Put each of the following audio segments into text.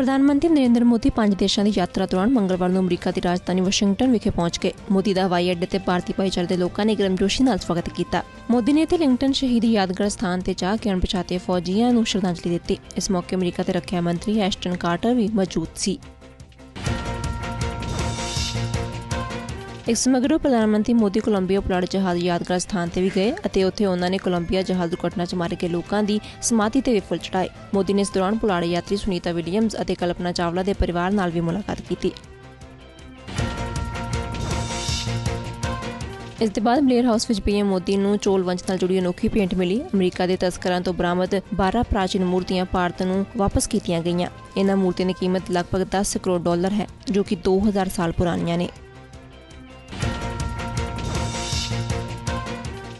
ਪ੍ਰਧਾਨ ਮੰਤਰੀ ਨਰਿੰਦਰ ਮੋਦੀ ਪੰਜ ਦੇਸ਼ਾਂ ਦੀ ਯਾਤਰਾ ਦੌਰਾਨ ਮੰਗਲਵਾਰ ਨੂੰ ਅਮਰੀਕਾ ਦੀ ਰਾਜਧਾਨੀ ਵਾਸ਼ਿੰਗਟਨ ਵਿਖੇ ਪਹੁੰਚ ਗਏ। ਮੋਦੀ ਦਾ ਹਵਾਈ ਅੱਡੇ ਤੇ ਭਾਰਤੀ ਭਾਈਚਾਰੇ ਦੇ ਲੋਕਾਂ ਨੇ ਗਰਮਜੋਸ਼ੀ ਨਾਲ ਸਵਾਗਤ ਕੀਤਾ। ਮੋਦੀ ਨੇ ਇੱਥੇ ਲਿੰਕਟਨ ਸ਼ਹੀਦੀ ਯਾਦਗਾਰ ਸਥਾਨ ਤੇ ਜਾ ਕੇ ਅਣਪਛਾਤੇ ਫੌਜੀਆਂ ਨੂੰ ਸ਼ਰਧਾਂਜਲੀ ਦਿੱਤੀ। ਇਸ ਮੌਕੇ ਅਮਰੀਕਾ ਦੇ ਰੱਖਿਆ ਮੰਤਰੀ ਐਸ਼ਟਨ ਕਾਰਟਰ ਵੀ ਮੌਜੂਦ ਸੀ। ਇਸ ਮਗਰੋਂ ਪ੍ਰਧਾਨ ਮੰਤਰੀ ਮੋਦੀ ਕੋਲੰਬੀਆ ਪੁਲਾੜ ਜਹਾਜ਼ ਯਾਦਗਾਰ ਸਥਾਨ ਤੇ ਵੀ ਗਏ ਅਤੇ ਉੱਥੇ ਉਹਨਾਂ ਨੇ ਕੋਲੰਬੀਆ ਜਹਾਜ਼ ਦੁਰਘਟਨਾ 'ਚ ਮਾਰੇ ਗਏ ਲੋਕਾਂ ਦੀ ਸਮਾਧੀ ਤੇ ਵੀ ਫੁੱਲ ਚੜਾਏ ਮੋਦੀ ਨੇ ਇਸ ਦੌਰਾਨ ਪੁਲਾੜ ਯਾਤਰੀ ਸੁਨੀਤਾ ਵਿਲੀਅਮਸ ਅਤੇ ਕਲਪਨਾ ਚਾਵਲਾ ਦੇ ਪਰਿਵਾਰ ਨਾਲ ਵੀ ਮੁਲਾਕਾਤ ਕੀਤੀ। ਇਸ ਦੇ ਬਾਅਦ ਬਲੇਅਰ ਹਾਊਸ ਵਿੱਚ ਪੀਐਮ ਮੋਦੀ ਨੂੰ ਚੋਲ ਵੰਸ਼ ਨਾਲ ਜੁੜੀ ਅਨੋਖੀ ਭੇਂਟ ਮਿਲੀ। ਅਮਰੀਕਾ ਦੇ ਤਸਕਰਾਂ ਤੋਂ ਬਰਾਮਦ 12 ਪ੍ਰਾਚੀਨ ਮੂਰਤੀਆਂ ਭਾਰਤ ਨੂੰ ਵਾਪਸ ਕੀਤੀਆਂ ਗਈਆਂ। ਇਹਨਾਂ ਮੂਰਤੀਆਂ ਦੀ ਕੀਮਤ ਲਗਭਗ 10 ਕਰੋੜ ਡਾਲਰ ਹੈ, ਜੋ ਕਿ 2000 ਸਾਲ ਪੁਰਾਣੀਆਂ ਨੇ।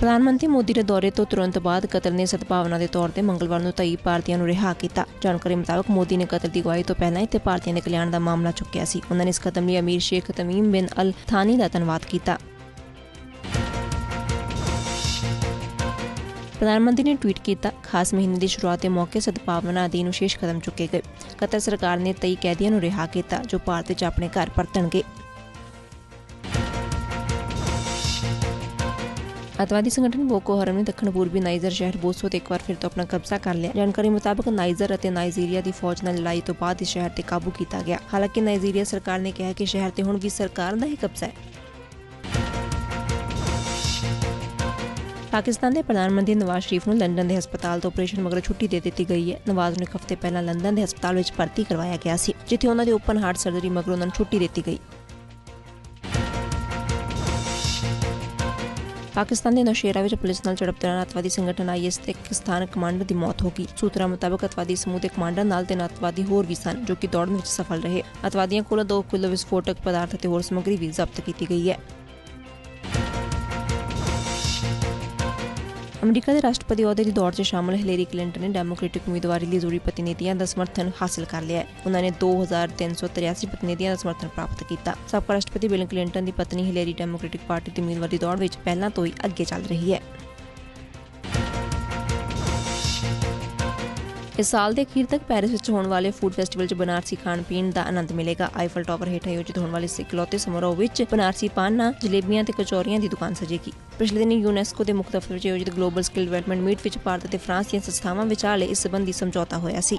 ਪ੍ਰਧਾਨ ਮੰਤਰੀ ਮੋਦੀ ਦੇ ਦੌਰੇ ਤੋਂ ਤੁਰੰਤ ਬਾਅਦ ਕਤਲ ਨੇ ਸਦਭਾਵਨਾ ਦੇ ਤੌਰ ਤੇ ਮੰਗਲਵਾਰ ਨੂੰ ਤਈ ਭਾਰਤੀਆਂ ਨੂੰ ਰਿਹਾ ਕੀਤਾ। ਜਾਣਕਾਰੀ ਮੁਤਾਬਕ ਮੋਦੀ ਨੇ ਕਤਲ ਦੀ ਗਵਾਹੀ ਤੋਂ ਪਹਿਲਾਂ ਹੀ ਤੇ ਭਾਰਤੀਆਂ ਦੇ ਕਲਿਆਣ ਦਾ ਮਾਮਲਾ ਚੁੱਕਿਆ ਸੀ। ਉਹਨਾਂ ਨੇ ਇਸ ਕਦਮ ਲਈ ਅਮੀਰ ਸ਼ੇਖ ਤਮੀਮ ਬਿਨ ਅਲ ਥਾਨੀ ਦਾ ਧੰਨਵਾਦ ਕੀਤਾ। ਪ੍ਰਧਾਨ ਮੰਤਰੀ ਨੇ ਟਵੀਟ ਕੀਤਾ, ਖਾਸ ਮਹੀਨੇ ਦੀ ਸ਼ੁਰੂਆਤ ਦੇ ਮੌਕੇ ਸਦਭਾਵਨਾ ਅਧੀਨ ਵਿਸ਼ੇਸ਼ ਕਦਮ ਚੁੱਕੇ ਗਏ। ਕਤਰ ਸਰਕਾਰ ਨੇ ਤਈ ਕੈਦੀਆਂ ਨੂੰ ਰਿਹਾ ਕੀਤਾ, ਜੋ ਭਾਰਤ ਵਿੱਚ ਆਪਣੇ ਘਰ ਪਰਤਣਗੇ। ਅਤਵਾਦੀ ਸੰਗਠਨ ਬੋਕੋ ਹਰਮ ਨੇ ਦੱਖਣ ਪੂਰਬੀ ਨਾਈਜਰ ਸ਼ਹਿਰ ਬੋਸੋ ਤੇ ਇੱਕ ਵਾਰ ਫਿਰ ਤੋਂ ਆਪਣਾ ਕਬਜ਼ਾ ਕਰ ਲਿਆ। ਜਾਣਕਾਰੀ ਮੁਤਾਬਕ ਨਾਈਜਰ ਅਤੇ ਨਾਈਜੀਰੀਆ ਦੀ ਫੌਜ ਨਾਲ ਲੜਾਈ ਤੋਂ ਬਾਅਦ ਇਸ ਸ਼ਹਿਰ ਤੇ ਕਾਬੂ ਕੀਤਾ ਗਿਆ। ਹਾਲਾਂਕਿ ਨਾਈਜੀਰੀਆ ਸਰਕਾਰ ਨੇ ਕਿਹਾ ਕਿ ਸ਼ਹਿਰ ਤੇ ਹੁਣ ਵੀ ਸਰਕਾਰ ਦਾ ਹੀ ਕਬਜ਼ਾ ਹੈ। ਪਾਕਿਸਤਾਨ ਦੇ ਪ੍ਰਧਾਨ ਮੰਤਰੀ ਨਵਾਜ਼ ਸ਼ਰੀਫ ਨੂੰ ਲੰਡਨ ਦੇ ਹਸਪਤਾਲ ਤੋਂ ਆਪਰੇਸ਼ਨ ਮਗਰੋਂ ਛੁੱਟੀ ਦੇ ਦਿੱਤੀ ਗਈ ਹੈ। ਨਵਾਜ਼ ਨੂੰ ਇੱਕ ਹਫ਼ਤੇ ਪਹਿਲਾਂ ਲੰਡਨ ਦੇ ਹਸਪਤਾਲ ਵਿੱਚ ਭਰਤੀ ਕਰਵਾਇਆ ਗਿਆ ਸੀ, ਜਿੱਥੇ ਉਹਨਾਂ ਦੇ ਓਪਨ ਹਾਰਟ ਸਰਜਰੀ ਮਗਰੋਂ ਉਹਨਾਂ ਨੂੰ ਛੁੱਟੀ ਦਿੱਤੀ ਗਈ। ਪਾਕਿਸਤਾਨ ਦੇ ਨੌਸ਼ੇਰਾ ਵਿੱਚ ਪੁਲਿਸ ਨਾਲ ਝੜਪ ਦੌਰਾਨ ਅਤਵਾਦੀ ਸੰਗਠਨ ਆਈਐਸ ਦੇ ਇੱਕ ਸਥਾਨਕ ਕਮਾਂਡਰ ਦੀ ਮੌਤ ਹੋ ਗਈ। ਸੂਤਰਾਂ ਮੁਤਾਬਕ ਅਤਵਾਦੀ ਸਮੂਹ ਦੇ ਕਮਾਂਡਰ ਨਾਲ ਤਿੰਨ ਅਤਵਾਦੀ ਹੋਰ ਵੀ ਸਨ ਜੋ ਕਿ ਦੌੜਨ ਵਿੱਚ ਸਫਲ ਰਹੇ। ਅਤਵਾਦੀਆਂ ਕੋਲੋਂ 2 ਕਿਲੋ ਵਿਸਫੋਟਕ ਪਦਾਰਥ ਅਤੇ ਹੋਰ ਸਮੱਗਰੀ ਵੀ ਜ਼ਬਤ ਕੀਤੀ ਗਈ ਹੈ। ਅਮਰੀਕਾ ਦੇ ਰਾਸ਼ਟਰਪਤੀ ਅਹੁਦੇ ਦੀ ਦੌੜ 'ਚ ਸ਼ਾਮਲ ਹਿਲੇਰੀ ਕਲਿੰਟਨ ਨੇ ਡੈਮੋਕ੍ਰੈਟਿਕ ਉਮੀਦਵਾਰੀ ਲਈ ਜ਼ਰੂਰੀ ਪ੍ਰਤੀਨਿਧੀਆਂ ਦਾ ਸਮਰਥਨ ਹਾਸਲ ਕਰ ਲਿਆ ਹੈ। ਉਹਨਾਂ ਨੇ 2383 ਪ੍ਰਤੀਨਿਧੀਆਂ ਦਾ ਸਮਰਥਨ ਪ੍ਰਾਪਤ ਕੀਤਾ। ਸਾਬਕਾ ਰਾਸ਼ਟਰਪਤੀ ਬਿਲ ਕਲਿੰਟਨ ਦੀ ਪਤਨੀ ਹਿਲੇਰੀ ਡੈਮੋਕ੍ਰੈਟਿਕ ਪਾਰਟੀ ਦੀ ਉਮੀਦਵਾਰੀ ਦੌੜ ਵਿੱਚ ਪਹਿਲਾਂ ਤੋਂ ਹੀ ਅੱਗੇ ਚੱਲ ਰਹੀ ਹੈ। ਇਸ ਸਾਲ ਦੇ ਅਖੀਰ ਤੱਕ ਪੈਰਿਸ ਵਿੱਚ ਹੋਣ ਵਾਲੇ ਫੂਡ ਫੈਸਟੀਵਲ 'ਚ ਬਨਾਰਸੀ ਖਾਣ ਪੀਣ ਦਾ ਆਨੰਦ ਮਿਲੇਗਾ। ਆਈਫਲ ਟਾਵਰ ਹੇਠ ਆਯੋਜਿਤ ਹੋਣ ਵਾਲੇ ਇਸ ਸਮਾਰੋਹ ਵਿੱਚ ਬਨਾਰਸੀ ਪਾਨਾਂ ਜਲੇਬੀਆਂ ਤੇ ਕਚੌਰੀਆਂ ਦੀ ਦੁਕਾਨ ਸਜੇਗੀ। ਪਿਛਲੇ ਦਿਨੀ ਯੂਨੈਸਕੋ ਦੇ ਮੁੱਖ ਦਫ਼ਤਰ ਵਿੱਚ ਆਯੋਜਿਤ ਗਲੋਬਲ ਸਕਿੱਲ ਡਿਵੈਲਪਮੈਂਟ ਮੀਟ ਵਿੱਚ ਭਾਰਤ ਅਤੇ ਫਰਾਂਸ ਦੀਆਂ ਸੰਸਥਾਵਾਂ ਵਿਚਾਲੇ ਇਸ ਸਬੰਧੀ ਸਮਝੌਤਾ ਹੋਇਆ ਸੀ।